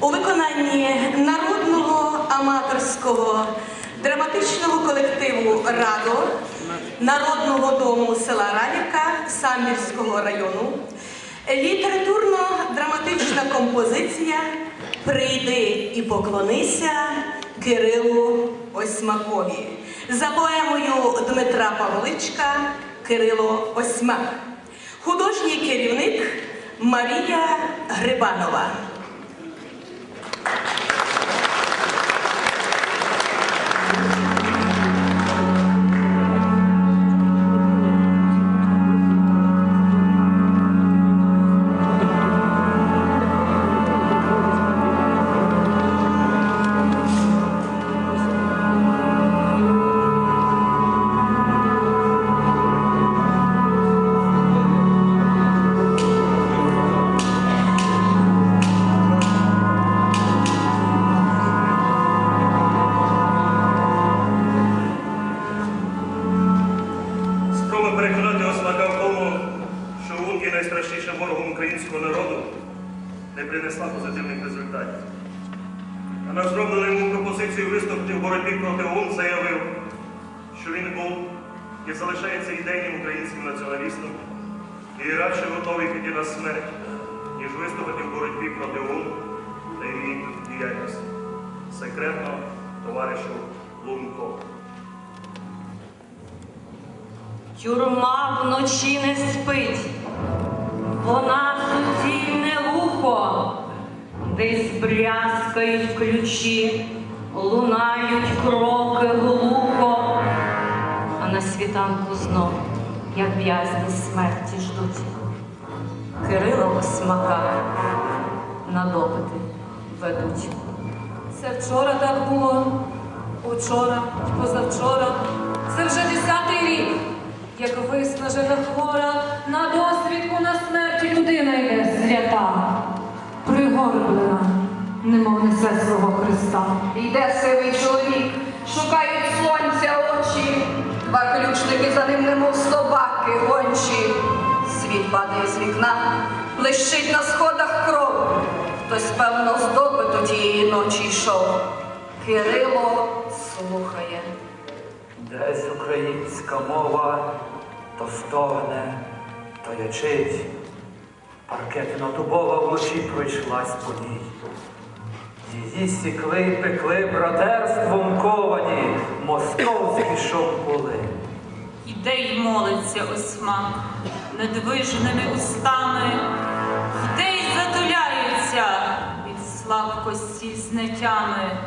у виконанні народного аматорського драматичного колективу Радо Народного дому села Радівка Самбірського району літературно-драматична композиція Прийди і поклонися Кирилу Осьмакові за поемою Дмитра Павличка Кирило Осьмак. Художній керівник Марія Грибанова. І радше готовий піти на смерть, ніж виступити в боротьбі проти ОУН та її діяльності. Секретно товаришу Лунко. Тюрма вночі не спить, вона суцільне вухо, десь брязкають ключі, лунають кроки глухо, а на світанку знов, як в'язні смерті ждуть. Кирила Осмака на допити ведуть. Це вчора так було, учора, позавчора. Це вже десятий рік, як виснажена хвора, на досвідку на смерті людина йде свята, пригорблена, немов несе свого Христа. Йде сивий чоловік, шукають сонця очі, два ключники за ним, немов собаки гончі. Світ падає з вікна, блищить на сходах кров. Хтось, певно, з допиту тієї ночі йшов. Кирило слухає. Десь українська мова то стогне, то ячить. Паркетна дубова вночі пройшлась по ній. Її сікли пекли братерством ковані, московські шовкули. Іде й молиться осьмак недвижними устами, йде й затуляється від слабкості знеттями,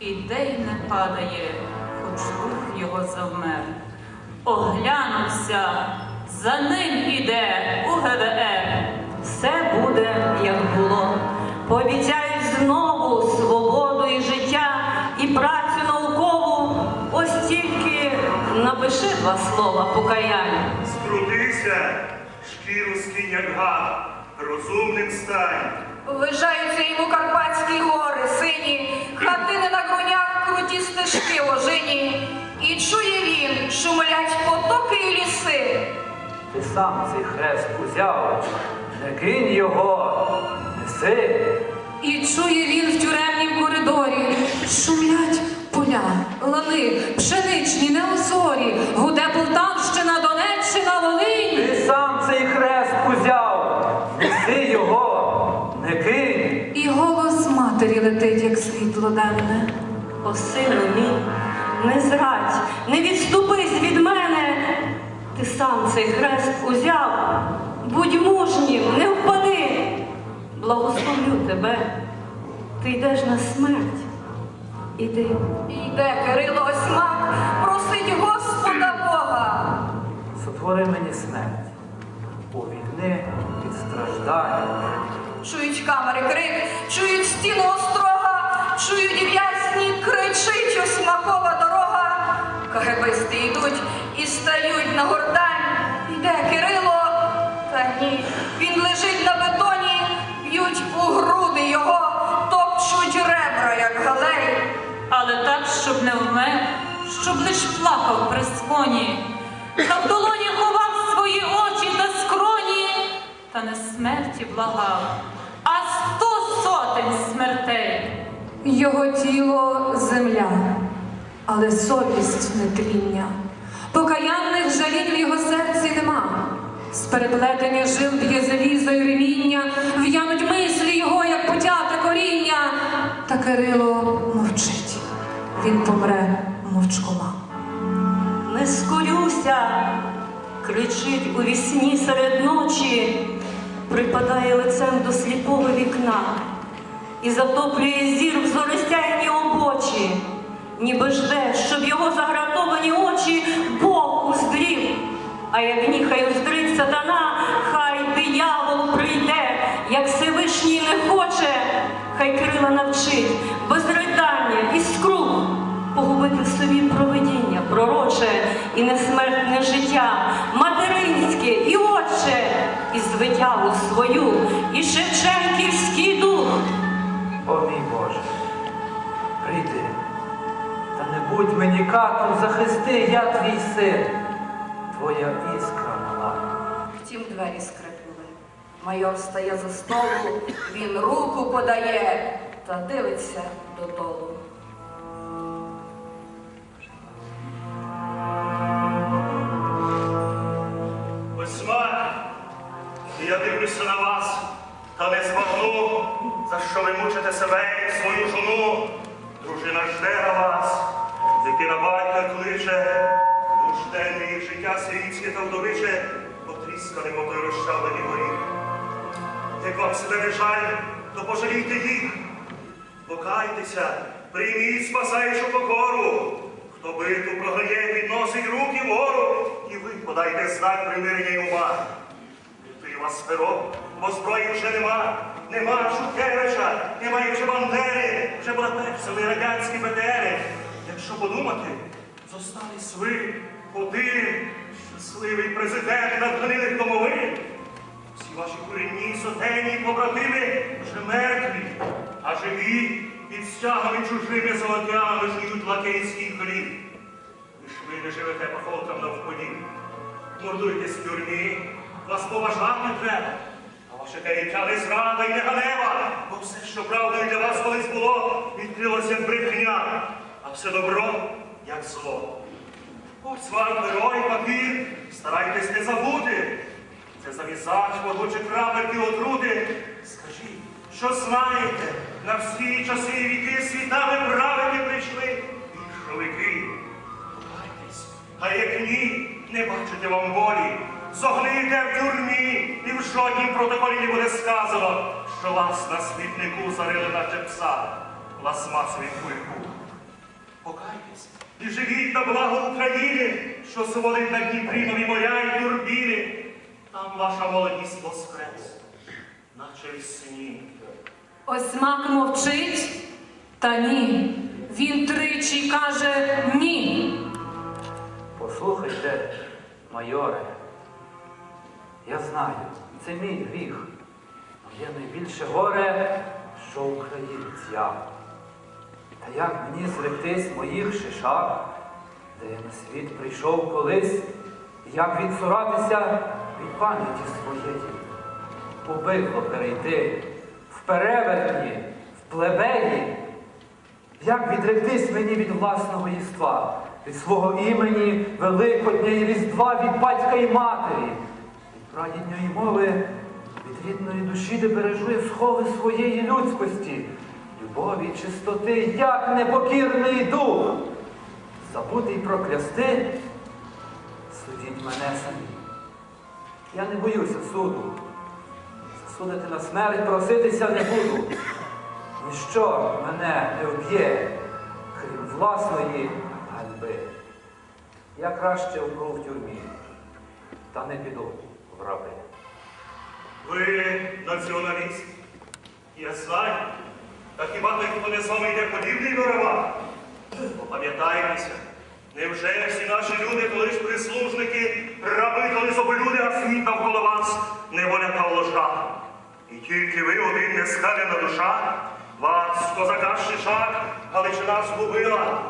іде й не падає, хоч рух його завмер. Оглянувся, за ним іде у ГВР. Все буде, як було. Пообіцяють знову напиши два слова покаяння. Скрутися, шкіру скинь, як гад, розумним стань. Ввижаються йому карпатські гори сині, хатини на конях, круті стежки ожині. І чує він, шумлять потоки і ліси. Ти сам цей хрест узяв, не кинь його, неси. І чує він в тюремнім коридорі, шумлять поля, лани, пшеничні, неозорі, гуде Полтавщина, Донеччина, Волинь. Ти сам цей хрест узяв, неси його, не кинь. І голос матері летить, як світло денне. О, сину мій, не зрадь, не відступись від мене. Ти сам цей хрест узяв, будь мужнім, не впади. Благословлю тебе, ти йдеш на смерть. Іди. Йде Кирило Осьмак, просить Господа Бога. Сотвори мені смерть у війни від страждань. Чують камери крик, чують стіну острога, чують в'язні, кричить осьмакова дорога. КГБисти йдуть і стають на гортань. Йде Кирило, та ні, він лежить на щоб не вмер, щоб лиш плакав при сконі, та в долоні ховав свої очі та скроні, та не смерті благав, а сто сотень смертей. Його тіло земля, але совість нетління. Покаянних жалінь в його серці нема. З переплетення жил б'є залізо й реміння, в'януть мислі його, як потяте коріння. Та Кирило мовчить, він помре мовчкома. Не скорюся, кричить у вісні серед ночі, припадає лицем до сліпого вікна і затоплює зір в зоростяйні обочі, ніби жде, щоб його загратовані очі Бог уздрів. А як ніхай уздрить сатана, хай диявол прийде, як Всевишній не хоче, хай Кирила навчить без ридання і скруг в собі провидіння пророче і несмертне життя, материнське і отче, і звитягу свою, і Шевченківський дух. О мій Боже, прийди, та не будь мені катом, захисти, я твій син, твоя іскра мала. Втім, двері скрипнули. Майор стає за столу, він руку подає та дивиться додолу. За що ви мучите себе і свою жону. Дружина жде на вас, дитина батька кличе, нужденне їх життя світське та вдовиче, потріскане мотой розчавлені горіх. Як вам себе не жаль, то пожалійте їх. Покайтеся, прийміть спасаючу покору. Хто биту програє, підносить руки вгору, і ви подайте знак примирення й ума. Лютий вас перо, бо зброї вже нема, нема Шухевича, немає вже Бандери, вже братепсили радянські БТРи. Якщо подумати, зостались ви один, щасливий президент надгонилих домовин. Всі ваші корінні, сотені, побратими вже мертві, а живі під стягами чужими золотями жують лакейський хліб. Ви ви не живете по холкам навколі. Мордуйтесь в тюрмі, вас поважати треба. Ваше не зрада і не ганева, бо все, що правдою для вас колись було, відкрилося брехня, а все добро, як зло. Ось вам перо і папір, старайтесь не забути. Це завізач, чи крапельки отрути. Скажіть, що знаєте, на всі часи і віки світами праведні прийшли більшовики. Покайтесь, а як ні, не бачите вам волі. Зогните в тюрмі, і в жоднім протоколі не буде сказано, що вас на смітнику зарили наче пса пластмасові кульку. Покайтесь і живіть на благо України, що сводить на Дніпрі нові моря і турбіни. Там ваша молодість воскрес, наче й сні. Осьмак мовчить, та ні. Він тричі каже ні. Послухайте, майоре, я знаю, це мій гріх. Но є найбільше горе, що українець я. Та як мені зректись моїх шишак, де я на світ прийшов колись, як відсуратися від пам'яті своєї, побигло перейти в перевертні, в плебеї, як відректись мені від власного єства, від свого імені, Великодня і Різдва, від батька і матері, від прадідньої мови, від рідної душі, де бережу я схови своєї людськості, любові, чистоти, як непокірний дух. Забути й проклясти, судіть мене самі. Я не боюся суду. Засудити на смерть проситися не буду. Ніщо мене не вб'є, крім власної ганьби. Я краще вмру в тюрмі, та не піду в раби. Ви націоналіст. Я знаю. Та хіба той, хто не з вами йде подібний раба? Попам'ятайтеся, невже всі наші люди, коли ж прислужники, раби, коли зоблюди, а світ навколо вас, неволя та ложа. І тільки ви один нескалена душа, вас, козака Шишак, Галичина згубила.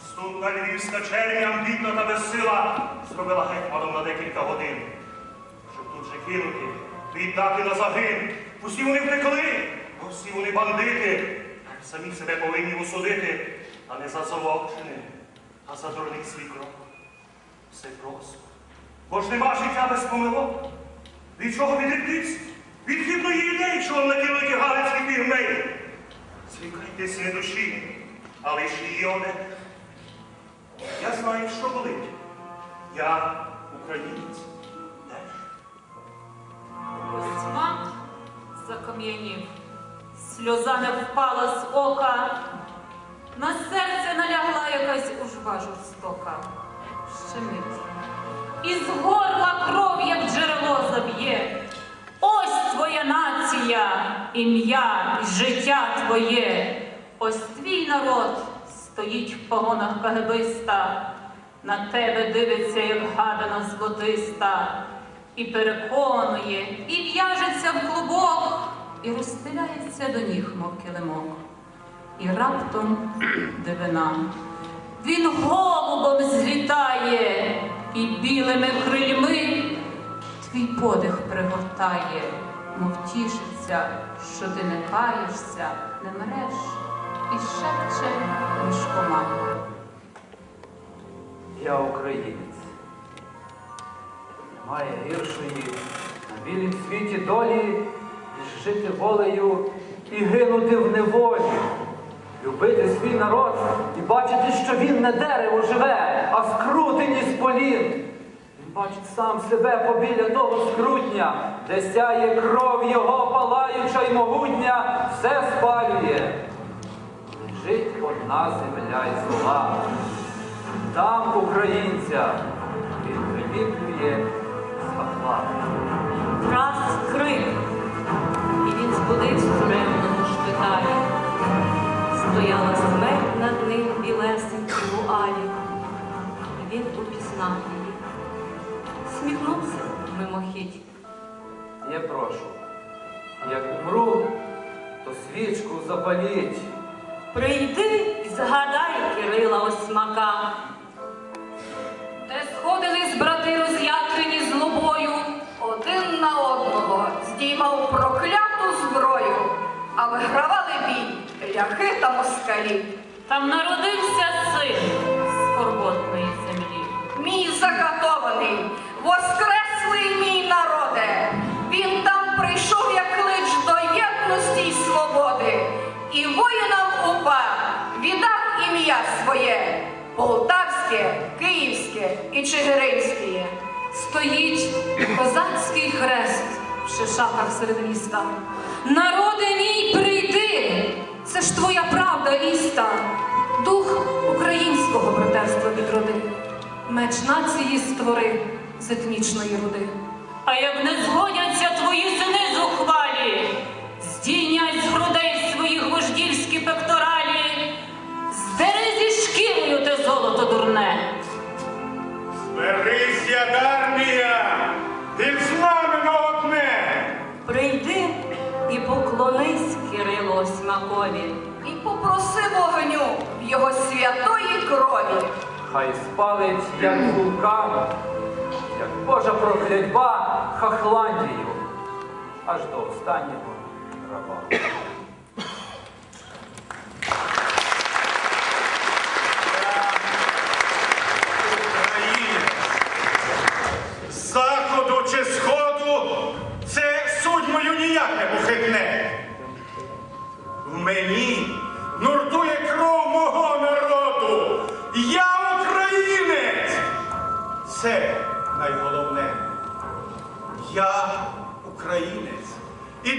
Ступна львівська черня, амбітна та безсила, зробила гетьманом на декілька годин щоб тут же кинути, віддати на загин. Усі вони втекли, бо Всі вони бандити, самі себе повинні осудити, а не за злочини, а за дурний свій крок. Все просто. Бо ж нема життя без помилок. Від чого відректись? Від хибної ідеї, що вам накинули ті галицькі пігмеї. Світлі сни душі, але ж її одне. Я знаю, що болить. Я українець. Закам'янів, сльоза не впала з ока, на серце налягла якась ужва жорстока. Ще мить. Із горла кров, як джерело заб'є. Ось твоя нація, ім'я і життя твоє. Ось твій народ стоїть в погонах кагебиста, на тебе дивиться, як гадана злотиста, і переконує, і в'яжеться в клубок, і розстеляється до ніг, мов килимок. І раптом дивина. Він голубом злітає, і білими крильми твій подих пригортає, мов тішиться, що ти не каєшся, не мреш, і шепче мішкома. Я українець. Немає гіршої на білім світі долі, жити волею і гинути в неволі. Любити свій народ і бачити, що він не дерево живе, а скрутені з полін. Бачить сам себе побіля того скрутня, де сяє кров його палаюча й могутня, все спалює. Лежить одна земля і зола. Там українця він приліплює з. Він упізнав. Сміхнувся мимохідь. Я прошу, як умру, то свічку запаліть. Прийди і згадай Кирила Осьмака. Де сходились брати роз'ятрені злобою, один на одного здіймав прокляту зброю, а вигравали бій ляхи та москалі. Там народився син скорботної землі. Мій закатований, воскреслий мій народе. Він там прийшов як клич до єдності й свободи, і воїнам УПА віддав ім'я своє полтавське, київське і чигиринське. Стоїть козацький хрест в шишаках серед міста. Народи мій, прийди! Це ж твоя правда іста. Дух українського братерства відроди. Меч нації створи з етнічної роди. А як не згодяться твої сини зухвалі, здійнять з грудей своїх вождільські пекторалі, здери зі шкірою те золото дурне. Берись, як армія, ти з нами одне. Прийди і поклонись Кирилу Осьмакові. І попроси вогню в його святої крові. Хай спалить, як вулкан, як Божа проклятьба Хохландію, аж до останнього раба.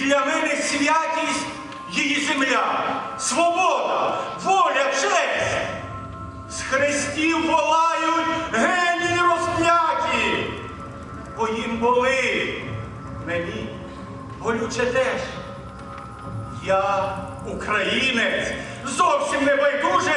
Для мене святість її земля, свобода, воля, честь. З хрестів волають генії розп'яті, бо їм боли, мені болюче теж. Я українець, зовсім не байдуже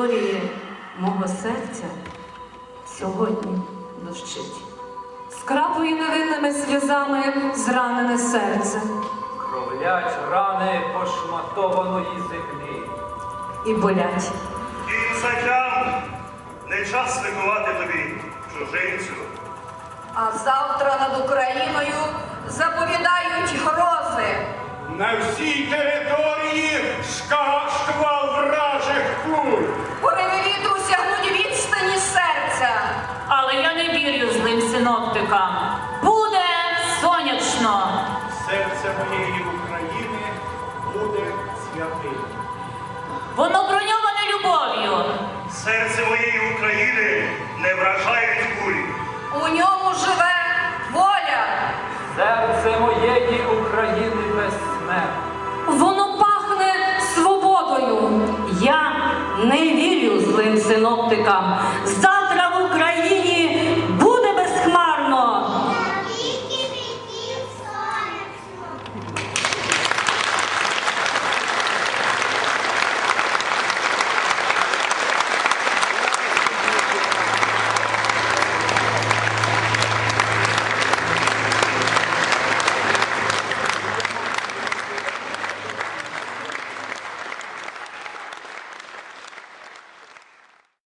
території мого серця сьогодні дощить. Скрапує невинними сльозами зранене серце. Кровлять рани пошматованої землі. І болять. І затям не час свикувати тобі, чужинцю. А завтра над Україною заповідають грози. На всій території шквал вражих буде святим. Воно броньоване любов'ю. Серце моєї України не вражають кулі. У ньому живе воля. Серце моєї України безсмертне. Воно пахне свободою. Я не вірю злим синоптикам.